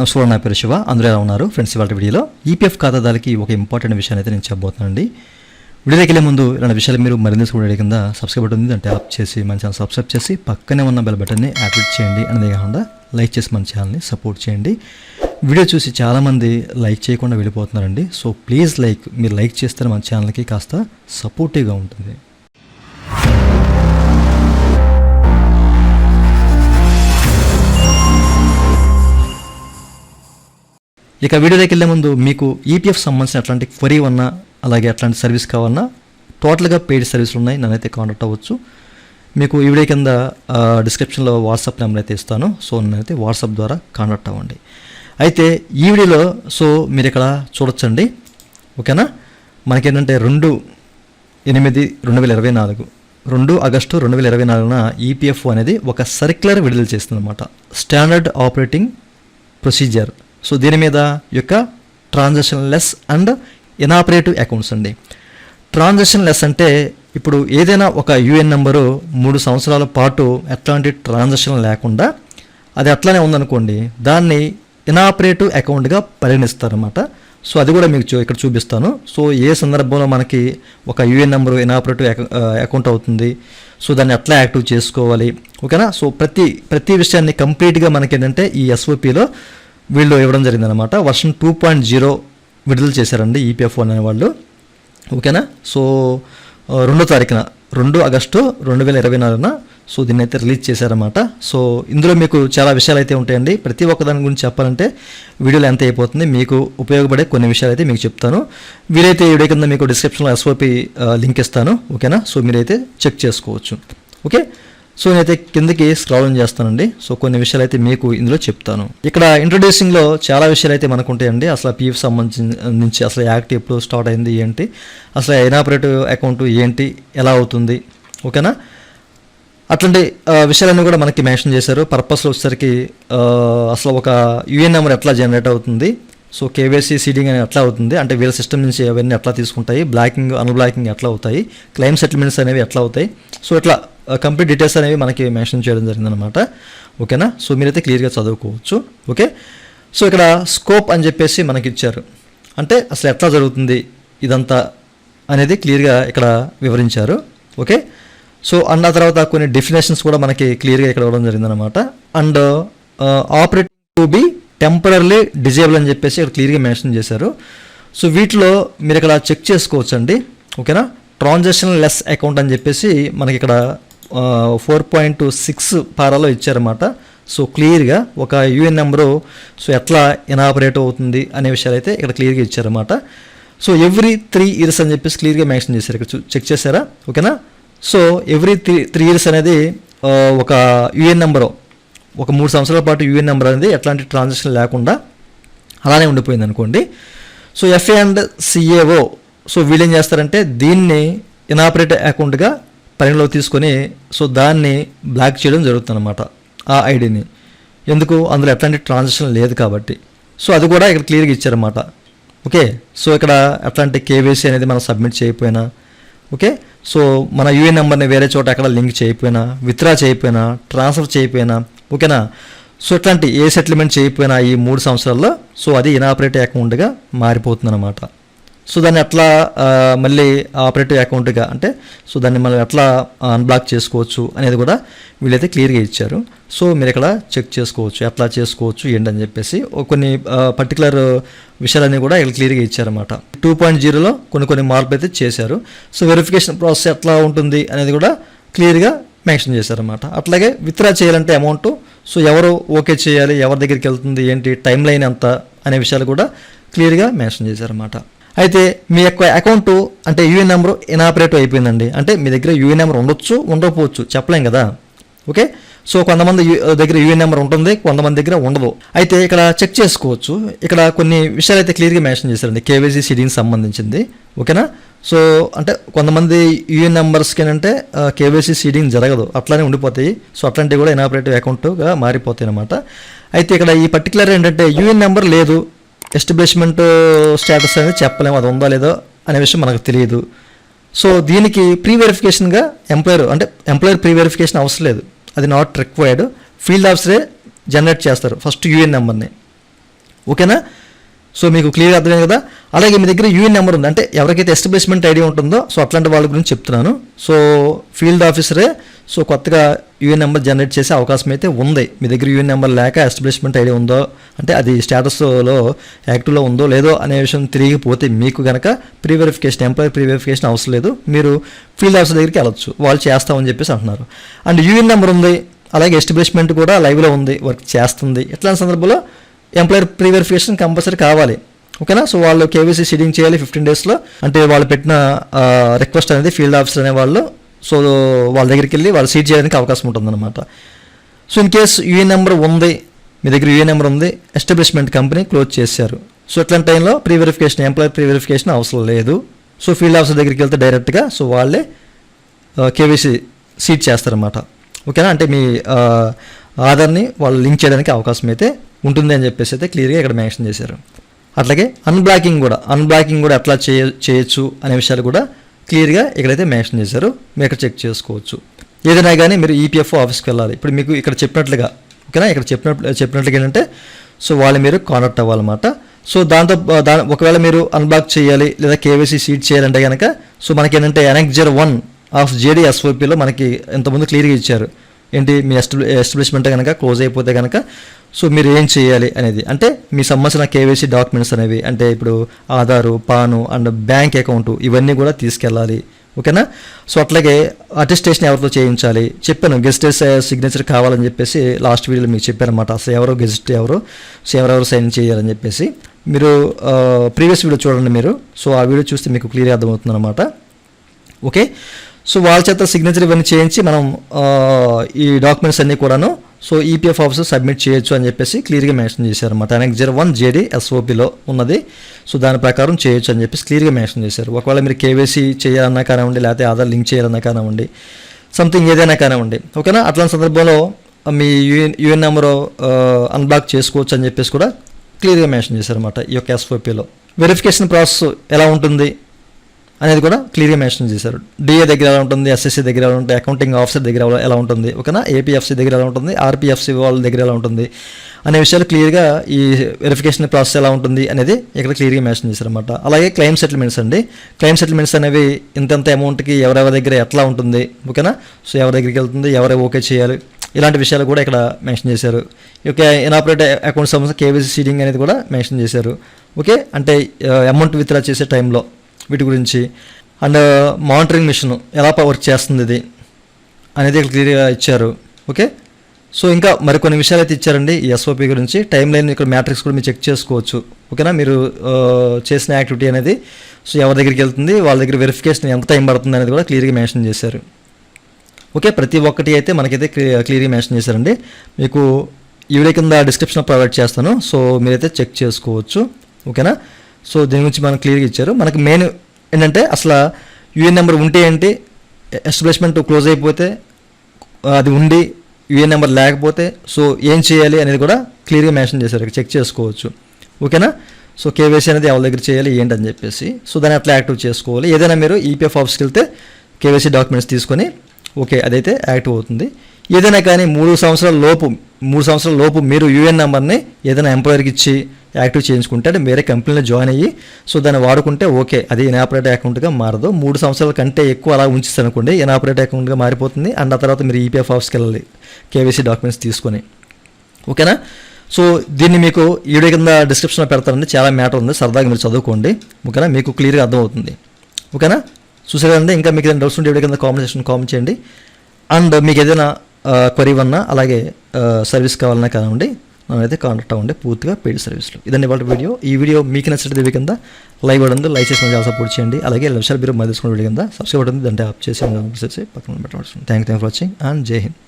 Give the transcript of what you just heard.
నమస్కారం నా పేరు శివ. అందరూ ఎలా ఉన్నారు? ఫ్రెండ్స్ ఇవాళ వీడియోలో ఈపీఎఫ్ ఖాతాదారులకి ఒక ఇంపార్టెంట్ విషయాన్ని అయితే నేను చెప్పబోతున్నానండి. వీడియోకి వెళ్ళే ముందు ఇలాంటి విషయాలు మీరు మరింత చూడే కింద సబ్స్క్రైబ్ బటన్ ఉంది దాన్ని ట్యాప్ చేసి మన ఛానల్ సబ్స్క్రైబ్ చేసి పక్కనే ఉన్న బెల్ బటన్ని యాక్టివేట్ చేయండి. అనేది కాకుండా లైక్ చేసి మన ఛానల్ని సపోర్ట్ చేయండి. వీడియో చూసి చాలామంది లైక్ చేయకుండా వెళ్ళిపోతున్నారండి. సో ప్లీజ్ లైక్ మీరు లైక్ చేస్తే మన ఛానల్కి కాస్త సపోర్టివ్గా ఉంటుంది. ఇక వీడియోలోకి వెళ్ళే ముందు మీకు ఈపీఎఫ్ సంబంధించిన అట్లాంటి క్వరీ ఉన్నా అలాగే అట్లాంటి సర్వీస్ కావాలన్నా టోటల్గా పెయిడ్ సర్వీసులు ఉన్నాయి నన్నైతే కాంటాక్ట్ అవ్వచ్చు. మీకు ఈ వీడియో కింద డిస్క్రిప్షన్లో వాట్సాప్ నెంబర్ అయితే ఇస్తాను. సో నేనైతే వాట్సాప్ ద్వారా కాంటాక్ట్ అవ్వండి. అయితే ఈ వీడియోలో సో మీరు ఇక్కడ చూడొచ్చండి. ఓకేనా? మనకేంటంటే రెండు ఎనిమిది రెండు వేల ఇరవై నాలుగు రెండు ఆగస్టు రెండు వేల ఇరవై నాలుగున ఈపీఎఫ్ అనేది ఒక సర్క్యులర్ విడుదల చేస్తుందన్నమాట. స్టాండర్డ్ ఆపరేటింగ్ ప్రొసీజర్ సో దీని మీద యొక్క transaction less and inoperative accounts అండి. ట్రాన్సాక్షన్ లెస్ అంటే ఇప్పుడు ఏదైనా ఒక యూఎన్ నెంబరు మూడు సంవత్సరాల పాటు ఎట్లాంటి ట్రాన్సాక్షన్ లేకుండా అది అట్లానే ఉందనుకోండి దాన్ని ఇనాపరేటివ్ అకౌంట్గా పరిగణిస్తారన్నమాట. సో అది కూడా మీకు చూ- ఇక్కడ చూపిస్తాను. సో ఏ సందర్భంలో మనకి ఒక యూఎన్ నెంబరు ఇనాపరేటివ్ అకౌంట్ అవుతుంది సో దాన్ని ఎట్లా యాక్టివ్ చేసుకోవాలి ఓకేనా? సో ప్రతి ప్రతి విషయాన్ని కంప్లీట్గా మనకి ఏంటంటే ఈ ఎస్ఓపిలో వీళ్ళు ఇవ్వడం జరిగిందనమాట వర్షన్ టూ పాయింట్ జీరో విడుదల చేశారండి ఈపీఎఫ్ అనే వాళ్ళు. ఓకేనా? సో రెండో తారీఖున రెండు ఆగస్టు రెండు వేల ఇరవై నాలుగున సో దీన్ని అయితే రిలీజ్ చేశారన్నమాట. సో ఇందులో మీకు చాలా విషయాలు అయితే ఉంటాయండి. ప్రతి ఒక్క దాని గురించి చెప్పాలంటే వీడియోలో ఎంత అయిపోతుంది మీకు ఉపయోగపడే కొన్ని విషయాలు అయితే మీకు చెప్తాను. వీలైతే ఈ వీడియో కింద మీకు డిస్క్రిప్షన్లో ఎస్ఓపి లింక్ ఇస్తాను. ఓకేనా? సో మీరైతే చెక్ చేసుకోవచ్చు. ఓకే? సో నేనైతే కిందకి స్క్రాలింగ్ చేస్తానండి. సో కొన్ని విషయాలు అయితే మీకు ఇందులో చెప్తాను. ఇక్కడ ఇంట్రడ్యూసింగ్లో చాలా విషయాలు అయితే మనకు ఉంటాయండి అసలు పీఎఫ్ సంబంధించి అసలు యాక్ట్ ఎప్పుడు స్టార్ట్ అయింది ఏంటి? అసలు ఇనాపరేటివ్ అకౌంట్ ఏంటి? ఎలా అవుతుంది? ఓకేనా అట్లాంటి విషయాలన్నీ కూడా మనకి మెన్షన్ చేశారు. పర్పస్లో వచ్చేసరికి అసలు ఒక యూఎన్ నెంబర్ ఎట్లా జనరేట్ అవుతుంది? సో కేవైసీ సీడింగ్ అనేది ఎట్లా అవుతుంది? అంటే వీళ్ళ సిస్టమ్ నుంచి అవన్నీ ఎట్లా తీసుకుంటాయి? బ్లాకింగ్ అన్బ్లాకింగ్ ఎట్లా అవుతాయి? క్లెయిమ్ సెటిల్మెంట్స్ అనేవి ఎట్లా అవుతాయి? సో ఇట్లా కంప్లీట్ డీటెయిల్స్ అనేవి మనకి మెన్షన్ చేయడం జరిగిందనమాట ఓకేనా? సో మీరైతే క్లియర్గా చదువుకోవచ్చు. ఓకే? సో ఇక్కడ స్కోప్ అని చెప్పేసి మనకి ఇచ్చారు అంటే అసలు ఎట్లా జరుగుతుంది ఇదంతా అనేది క్లియర్గా ఇక్కడ వివరించారు. ఓకే? సో అండ్ ఆ తర్వాత కొన్ని డెఫినేషన్స్ కూడా మనకి క్లియర్గా ఇక్కడ ఇవ్వడం జరిగిందనమాట and operate to be temporary disable అని చెప్పేసి ఇక్కడ క్లియర్గా మెన్షన్ చేశారు. సో వీటిలో మీరు ఇక్కడ చెక్ చేసుకోవచ్చండి. ఓకేనా? ట్రాన్సాక్షన్ లెస్ అకౌంట్ అని చెప్పేసి మనకి ఇక్కడ ఫోర్ పాయింట్ సిక్స్ పారాలో ఇచ్చారన్నమాట. సో క్లియర్గా ఒక యూఎన్ నెంబరు సో ఎట్లా ఇనాపరేట్ అవుతుంది అనే విషయాలు అయితే ఇక్కడ క్లియర్గా ఇచ్చారన్నమాట. సో ఎవ్రీ త్రీ ఇయర్స్ అని చెప్పేసి క్లియర్గా మెన్షన్ చేశారు ఇక్కడ చెక్ చేశారా? ఓకేనా? So every three three years అనేది ఒక యూఎన్ నెంబరు ఒక మూడు సంవత్సరాల పాటు యూఎన్ నెంబర్ అనేది ఎట్లాంటి ట్రాన్సాక్షన్ లేకుండా అలానే ఉండిపోయింది అనుకోండి. So FA and CAO so వీళ్ళు ఏం చేస్తారంటే దీన్ని ఇనాపరేట్ అకౌంట్గా పరిగణలోకి తీసుకొని సో దాన్ని బ్లాక్ చేయడం జరుగుతుందన్నమాట ఆ ఐడిని. ఎందుకు? అందులో ఎట్లాంటి ట్రాన్సాక్షన్ లేదు కాబట్టి. సో అది కూడా ఇక్కడ క్లియర్గా ఇచ్చారన్నమాట. ఓకే? సో ఇక్కడ అట్లాంటి కేవైసీ అనేది మనం సబ్మిట్ చేయకపోయినా ఓకే? సో మన యూఏ నెంబర్ని వేరే చోట ఎక్కడ లింక్ చేయకపోయినా విత్డ్రా చేయకపోయినా ట్రాన్స్ఫర్ చేయకపోయినా ఓకేనా? సో ఇట్లాంటి ఏ సెటిల్మెంట్ చేయకపోయినా ఈ మూడు సంవత్సరాల్లో సో అది ఇనాపరేటివ్ అకౌంట్గా మారిపోతుంది అనమాట సో దాన్ని ఎట్లా మళ్ళీ ఆపరేటివ్ అకౌంట్గా అంటే సో దాన్ని మనం ఎట్లా అన్బ్లాక్ చేసుకోవచ్చు అనేది కూడా వీళ్ళైతే క్లియర్గా ఇచ్చారు. సో మీరు ఇక్కడ చెక్ చేసుకోవచ్చు ఎట్లా చేసుకోవచ్చు ఏంటని చెప్పేసి. కొన్ని పర్టికులర్ విషయాలన్నీ కూడా ఇక్కడ క్లియర్గా ఇచ్చారన్నమాట. టూ పాయింట్ జీరోలో కొన్ని కొన్ని మార్పులు అయితే చేశారు. సో వెరిఫికేషన్ ప్రాసెస్ ఎట్లా ఉంటుంది అనేది కూడా క్లియర్గా మెన్షన్ చేశారన్నమాట. అట్లాగే విత్డ్రా చేయాలంటే అమౌంట్ సో ఎవరు ఓకే చేయాలి ఎవరి దగ్గరికి వెళ్తుంది ఏంటి టైం లైన్ ఎంత అనే విషయాలు కూడా క్లియర్గా మెన్షన్ చేశారన్నమాట. అయితే మీ యొక్క అకౌంట్ అంటే యూఎన్ నెంబర్ ఇనాపరేటివ్ అయిపోయిందండి. అంటే మీ దగ్గర యూఎన్ నెంబర్ ఉండొచ్చు ఉండకపోవచ్చు చెప్పలేం కదా. ఓకే? సో కొంతమంది దగ్గర యూఎన్ నెంబర్ ఉంటుంది కొంతమంది దగ్గర ఉండదు. అయితే ఇక్కడ చెక్ చేసుకోవచ్చు. ఇక్కడ కొన్ని విషయాలు అయితే క్లియర్గా మెన్షన్ చేశారండి కేవైసీ సీడింగ్ సంబంధించింది. ఓకేనా? సో అంటే కొంతమంది యూఎన్ నెంబర్స్కి ఏంటంటే కేవైసీ సీడింగ్ జరగదు అట్లానే ఉండిపోతాయి. సో అట్లాంటివి కూడా ఇనాపరేటివ్ అకౌంట్గా మారిపోతాయి అనమాట అయితే ఇక్కడ ఈ పర్టికులర్ ఏంటంటే యూఎన్ నెంబర్ లేదు ఎస్టాబ్లిష్మెంట్ స్టేటస్ అనేది చెప్పలేము అది ఉందా లేదో అనే విషయం మనకు తెలియదు. సో దీనికి ప్రీ వెరిఫికేషన్గా ఎంప్లాయర్ అంటే ఎంప్లాయర్ ప్రీ వెరిఫికేషన్ అవసరం లేదు. అది నాట్ రిక్వైర్డ్ ఫీల్డ్ ఆఫీసరే జనరేట్ చేస్తారు ఫస్ట్ యూఎన్ నెంబర్ని ఓకేనా సో మీకు క్లియర్ అర్థమైంది కదా? అలాగే మీ దగ్గర యూఎన్ నెంబర్ ఉంది. అంటే ఎవరికైతే ఎస్టాబ్లిష్మెంట్ ఐడి ఉంటుందో సో అట్లాంటి వాళ్ళ గురించి చెప్తున్నాను. సో ఫీల్డ్ ఆఫీసరే సో కొత్తగా యూఎన్ నెంబర్ జనరేట్ చేసే అవకాశం అయితే ఉంది. మీ దగ్గర యూఎన్ నెంబర్ లేక ఎస్టాబ్లిష్మెంట్ ఐడి ఉందో అంటే అది స్టేటస్లో యాక్టివ్లో ఉందో లేదో అనే విషయం తిరిగిపోతే మీకు కనుక pre verification employee pre verification అవసరం లేదు. మీరు ఫీల్డ్ ఆఫీసర్ దగ్గరికి వెళ్ళొచ్చు. వాళ్ళు చేస్తామని చెప్పేసి అంటున్నారు. అండ్ యూఎన్ నెంబర్ ఉంది. అలాగే ఎస్టాబ్లిష్మెంట్ కూడా లైవ్లో ఉంది. వర్క్ చేస్తుంది. ఇట్లాంటి సందర్భంలో ఎంప్లాయర్ ప్రీ వెరిఫికేషన్ కంపల్సరీ కావాలి. ఓకేనా? సో వాళ్ళు కేవీసీ సీడింగ్ చేయాలి ఫిఫ్టీన్ డేస్లో. అంటే వాళ్ళు పెట్టిన రిక్వెస్ట్ అనేది ఫీల్డ్ ఆఫీసర్ అనే వాళ్ళు సో వాళ్ళ దగ్గరికి వెళ్ళి వాళ్ళు సీట్ చేయడానికి అవకాశం ఉంటుందన్నమాట. So in case UA number ఉంది మీ దగ్గర యూఏ నెంబర్ ఉంది ఎస్టాబ్లిష్మెంట్ కంపెనీ క్లోజ్ చేశారు. సో ఇట్లాంటి టైంలో pre verification employer pre verification అవసరం లేదు. సో ఫీల్డ్ ఆఫీసర్ దగ్గరికి వెళ్తే డైరెక్ట్గా సో వాళ్ళే కేవీసీ సీట్ చేస్తారన్నమాట. ఓకేనా? అంటే మీ ఆధార్ని వాళ్ళు లింక్ చేయడానికి అవకాశం అయితే ఉంటుంది అని చెప్పేసి అయితే క్లియర్గా ఇక్కడ మెన్షన్ చేశారు. అట్లాగే అన్బ్లాకింగ్ కూడా అన్బ్లాకింగ్ కూడా ఎట్లా చేయ చేయొచ్చు అనే విషయాలు కూడా క్లియర్గా ఇక్కడైతే మెన్షన్ చేశారు. మీరు ఇక్కడ చెక్ చేసుకోవచ్చు. ఏదైనా కానీ మీరు ఈపీఎఫ్ఓ ఆఫీస్కి వెళ్ళాలి. ఇప్పుడు మీకు ఇక్కడ చెప్పినట్లుగా ఓకేనా? ఇక్కడ చెప్పినట్లు చెప్పినట్లుగా ఏంటంటే సో వాళ్ళు మీరు కాంటాక్ట్ అవ్వాలన్నమాట. సో దాంతో దా ఒకవేళ మీరు అన్బ్లాక్ చేయాలి లేదా కేవైసీ సీట్ చేయాలంటే కనుక సో మనకి ఏంటంటే ఎనెక్జర్ వన్ ఆఫ్ జేడీఎస్ఓపిలో మనకి ఇంతకుముందు క్లియర్గా ఇచ్చారు. ఏంటి? మీ ఎస్టాబ్లిష్మెంట్ కనుక క్లోజ్ అయిపోతే కనుక సో మీరు ఏం చేయాలి అనేది? అంటే మీ సంబంధించిన కేవైసీ డాక్యుమెంట్స్ అనేవి అంటే ఇప్పుడు Aadhaar PAN and bank account ఇవన్నీ కూడా తీసుకెళ్ళాలి. ఓకేనా? సో అట్లాగే అటెస్టేషన్ ఎవరితో చేయించాలి? చెప్పాను గెస్టెస్ సిగ్నేచర్ కావాలని చెప్పేసి లాస్ట్ వీడియోలో మీకు చెప్పాను అనమాట అసలు ఎవరో గెస్ట్ ఎవరు? సో ఎవరెవరు సైన్ చేయాలని చెప్పేసి. మీరు ప్రీవియస్ వీడియో చూడండి మీరు. సో ఆ వీడియో చూస్తే మీకు క్లియర్ అర్థమవుతుంది అనమాట ఓకే? సో వాళ్ళ చేత సిగ్నేచర్ ఇవన్నీ చేయించి మనం ఈ డాక్యుమెంట్స్ అన్నీ కూడాను సో ఈపీఎఫ్ ఆఫీసర్ సబ్మిట్ చేయొచ్చు అని చెప్పేసి క్లియర్గా మెన్షన్ చేశారు అనమాట ఎనక్ జీరో వన్ జేడీ ఎస్ఓపిలో ఉన్నది. సో దాని ప్రకారం చేయొచ్చు అని చెప్పేసి క్లియర్గా మెన్షన్ చేశారు. ఒకవేళ మీరు కేవైసీ చేయాలన్నా కానివ్వండి లేకపోతే ఆధార్ లింక్ చేయాలన్నా కానివ్వండి సంథింగ్ ఏదైనా కానివ్వండి ఓకేనా? అట్లాంటి సందర్భంలో మీ యూఎన్ యూఎన్ నెంబర్ అన్బ్లాక్ చేసుకోవచ్చు అని చెప్పేసి కూడా క్లియర్గా మెన్షన్ చేశారు అనమాట ఈ యొక్క ఎస్ఓపిలో వెరిఫికేషన్ ప్రాసెస్ ఎలా ఉంటుంది? అనేది కూడా క్లియర్గా మెన్షన్ చేశారు. డిఏ దగ్గర ఎలా ఉంటుంది ఎస్ఎస్సి దగ్గర ఎలా ఉంటుంది అకౌంటింగ్ ఆఫీసర్ దగ్గర ఎలా- ఉంటుంది ఓకేనా? ఏపీఎఫ్సి దగ్గర ఎలా ఉంటుంది ఆర్పిఎఫ్సి వాళ్ళ దగ్గర ఎలా ఉంటుంది అనే విషయాలు క్లియర్గా ఈ వెరిఫికేషన్ ప్రాసెస్ ఎలా ఉంటుంది అనేది ఇక్కడ క్లియర్గా మెన్షన్ చేశారు అనమాట అలాగే క్లెయిమ్ సెటిల్మెంట్స్ అండి. క్లెయిమ్ సెటిల్మెంట్స్ అనేవి ఇంతంత అమౌంట్కి ఎవరెవరి దగ్గర ఎట్లా ఉంటుంది ఓకేనా? సో ఎవరి దగ్గరికి వెళ్తుంది ఎవరు ఓకే చేయాలి ఇలాంటి విషయాలు కూడా ఇక్కడ మెన్షన్ చేశారు. ఓకే ఇనాపరేట్ అకౌంట్ సంబంధించిన కేవీసీ సీడింగ్ అనేది కూడా మెన్షన్ చేశారు. ఓకే అంటే అమౌంట్ విత్డ్రా చేసే టైంలో వీటి గురించి. అండ్ uh, మానిటరింగ్ మిషన్ ఎలా వర్క్ చేస్తుంది ఇది అనేది ఇక్కడ క్లియర్గా ఇచ్చారు. ఓకే? సో ఇంకా మరికొన్ని విషయాలు అయితే ఇచ్చారండి ఈ ఎస్ఓపి గురించి. టైం లైన్ ఇక్కడ మ్యాట్రిక్స్ కూడా మీరు చెక్ చేసుకోవచ్చు. ఓకేనా? మీరు uh, చేసిన యాక్టివిటీ అనేది. సో ఎవరి దగ్గరికి వెళ్తుంది వాళ్ళ దగ్గర వెరిఫికేషన్ ఎంత టైం పడుతుంది అనేది కూడా క్లియర్గా మెన్షన్ చేశారు. ఓకే? ప్రతి ఒక్కటి అయితే మనకైతే క్లియర్గా మెన్షన్ చేశారండి. మీకు ఈ వీడియో కింద డిస్క్రిప్షన్ ప్రొవైడ్ చేస్తాను. సో మీరైతే చెక్ చేసుకోవచ్చు. ఓకేనా? సో దీని గురించి మనకు క్లియర్గా ఇచ్చారు. మనకి మెయిన్ ఏంటంటే అసలు యూఎన్ నెంబర్ ఉంటే ఏంటి? ఎస్టాబ్లిష్మెంట్ క్లోజ్ అయిపోతే అది ఉండి యూఎన్ నెంబర్ లేకపోతే సో ఏం చేయాలి అనేది కూడా క్లియర్గా మెన్షన్ చేశారు. చెక్ చేసుకోవచ్చు. ఓకేనా? సో కేవైసీ అనేది ఎవరి దగ్గర చేయాలి ఏంటి అని చెప్పేసి. సో దాన్ని అట్లా యాక్టివ్ చేసుకోవాలి. ఏదైనా మీరు ఈపీఎఫ్ ఆఫీస్కి వెళ్తే కేవైసీ డాక్యుమెంట్స్ తీసుకొని ఓకే అదైతే యాక్టివ్ అవుతుంది. ఏదైనా కానీ మూడు సంవత్సరాల లోపు మూడు సంవత్సరాల లోపు మీరు యూఎన్ నెంబర్ని ఏదైనా ఎంప్లాయర్కి ఇచ్చి యాక్టివ్ చేయించుకుంటే అంటే వేరే కంపెనీలో జాయిన్ అయ్యి సో దాన్ని వాడుకుంటే ఓకే అది ఇనాపరేట్ అకౌంట్గా మారదు. మూడు సంవత్సరాల కంటే ఎక్కువ అలా ఉంచిస్తారు అనుకోండి ఇనాపరేట్ అకౌంట్గా మారిపోతుంది. అండ్ ఆ తర్వాత మీరు ఈపీఎఫ్ ఆఫీస్కి వెళ్ళాలి కేవైసీ డాక్యుమెంట్స్ తీసుకొని. ఓకేనా? సో దీన్ని మీకు వీడియో కింద డిస్క్రిప్షన్లో పెడతారండి చాలా మ్యాటర్ ఉంది సరదాగా మీరు చదువుకోండి. ఓకేనా? మీకు క్లియర్గా అర్థమవుతుంది. ఓకేనా? చూసారు కదండి ఇంకా మీకు ఏదైనా డౌట్స్ ఉంటే వీడియో కింద కామెంట్ సెక్షన్ కామెంట్ చేయండి. అండ్ మీకు ఏదైనా క్వరీ ఉన్నా అలాగే సర్వీస్ కావాలన్నా కానివ్వండి అయితే కాంటాక్ట్ అవ్వండి పూర్తిగా పెయిడ్ సర్వీస్లో ఇదండి వాళ్ళ వీడియో ఈ వీడియో మీకు నచ్చినట్టు కింద లైవ్ ఉంది లైక్ చేసిన చాలా సపోర్ట్ చేయండి. అలాగే లక్షల మీరు మధ్య వీడియో కింద సబ్స్క్రైబ్ ఉంటుంది దాంట్లో ఆప్ చేసి చేసి పక్కన పెట్టవచ్చు thank thank for watching and జై హింద్